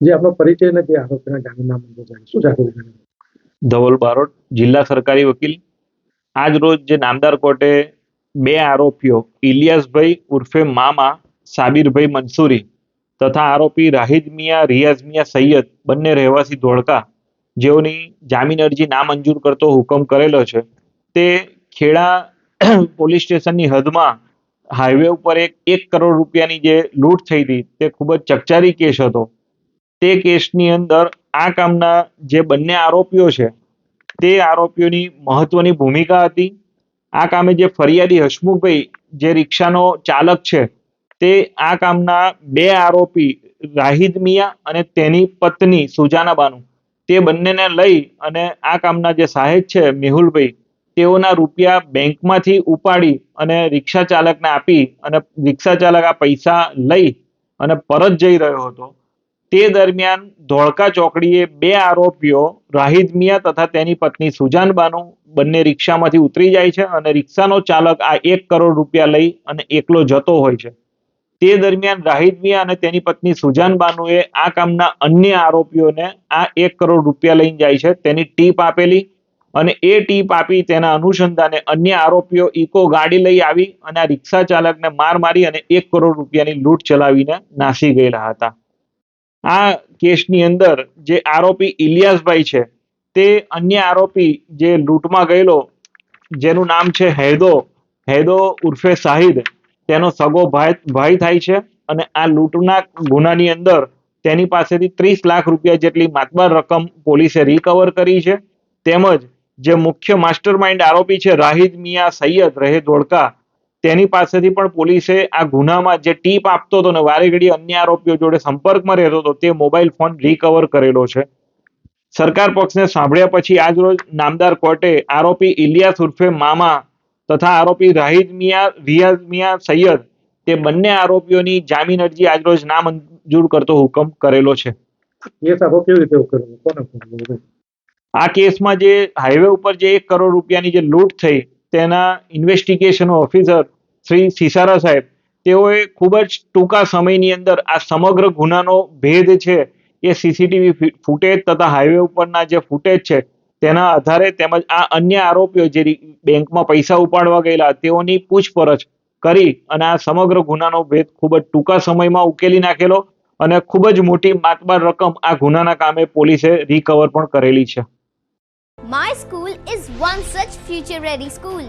જે આપણો પરિચય નથી આરોપીના જામીનના મંજૂર જાણે શું જાગૃતિ ધવલ બારોટ, જિલ્લા સરકારી વકીલ. આજ રોજ જે નામદાર કોર્ટે બે આરોપીઓ, ઇલિયાસભાઈ ઉર્ફે મામા, સાબિરભાઈ મંસૂરી તથા આરોપી રાહિદ મિયા, રિયાઝ મિયા, સૈયદ બંને રહેવાસી ધોળકા, જેઓની જામીન અરજી નામંજૂર કરતો હુકમ કરેલો છે. તે ખેડા પોલીસ સ્ટેશનની હદમાં હાઈવે ઉપર એક એક કરોડ રૂપિયાની જે લૂંટ થઈ હતી, તે ખૂબ જ ચકચારી કેસ હતો. તે કેસની અંદર આ કામના જે બંને આરોપીઓ છે, તે આરોપીઓની મહત્વની ભૂમિકા હતી. આ કામે જે ફરિયાદી હસમુખભાઈ, જે રિક્ષાનો ચાલક છે, તે આ કામના બે આરોપી, રાહિદ મિયા અને તેની પત્ની સુજાના બાનુ, તે બંનેને લઈ અને આ કામના જે સાહેબ છે, મેહુલભાઈ, તેઓના રૂપિયા બેંકમાંથી ઉપાડી અને રિક્ષા ચાલકને આપી અને રિક્ષા ચાલક આ પૈસા લઈ અને પરત જઈ રહ્યો હતો. તે દરમિયાન ધોળકા ચોકડીએ બે આરોપીઓ, રાહિદ મિયા તથા તેની પત્ની સુજાન બાનુ બંને રિક્ષામાંથી ઉતરી જાય છે અને રિક્ષાનો ચાલક આ એક કરોડ રૂપિયા લઈ અને એકલો જતો હોય છે. તે દરમિયાન રાહિદ મિયા અને તેની પત્ની સુજાન બાનુએ આ કામના અન્ય આરોપીઓને આ એક કરોડ રૂપિયા લઈને જાય છે, તેની ટીપ આપેલી અને એ ટીપ આપી તેના અનુસંધાને અન્ય આરોપીઓ ઇકો ગાડી લઈ આવી અને આ રિક્ષા ચાલકને માર મારી અને એક કરોડ રૂપિયાની લૂંટ ચલાવીને નાસી ગયેલા હતા. આ કેસની અંદર જે આરોપી ઇલિયાસભાઈ છે, તે અન્ય આરોપી જે લૂંટમાં ગયેલો, જેનું નામ છે હૈદો હૈદો ઉર્ફે શાહિદ તેનો સગો ભાઈ ભાઈ થાય છે અને આ લૂંટના ગુનાની અંદર તેની પાસેથી ત્રીસ લાખ રૂપિયા જેટલી માતબાર રકમ પોલીસે રિકવર કરી છે. તેમજ જે મુખ્ય માસ્ટર માઇન્ડ આરોપી છે, રાહિદ મિયા સૈયદ, રહે ધોળકા તેની પાસેથી પણ પોલીસે આ ગુનામાં જે ટીપ આપતો હતો ને વારે ઘડી અન્ય આરોપીઓ જોડે સંપર્કમાં રહેતો હતો તે મોબાઈલ ફોન રિકવર કરેલો છે. સરકાર પક્ષને સાંભળ્યા પછી આજ રોજ નામદાર કોર્ટે આરોપી ઇલિયાસ ઉર્ફે મામા તથા આરોપી રાહિદ મિયા રિયાઝ મિયા સૈયદ તે બંને આરોપીઓની જામીન અરજી આજ રોજ નામંજૂર કરતો હુકમ કરેલો છે? આ કેસમાં જે હાઈવે ઉપર જે એક કરોડ રૂપિયાની જે લૂંટ થઈ તેના ઇન્વેસ્ટિગેશન ઓફિસર શ્રી સિસારા સાહેબ, તેઓએ ખૂબ જ ટૂંકા સમયની અંદર આ સમગ્ર ગુનાનો ભેદ છે એ સીસીટીવી ફૂટેજ તથા હાઈવે ઉપરના જે ફૂટેજ છે, તેના આધારે તેમજ આ અન્ય આરોપીઓ જે બેંકમાં પૈસા ઉપાડવા ગયેલા, તેઓની પૂછપરછ કરી અને આ સમગ્ર ગુનાનો ભેદ ખૂબ જ ટૂંકા સમયમાં ઉકેલી નાખેલો અને ખૂબ જ મોટી માતબાર રકમ આ ગુનાના કામે પોલીસે રિકવર પણ કરેલી છે. My school is one such future ready school.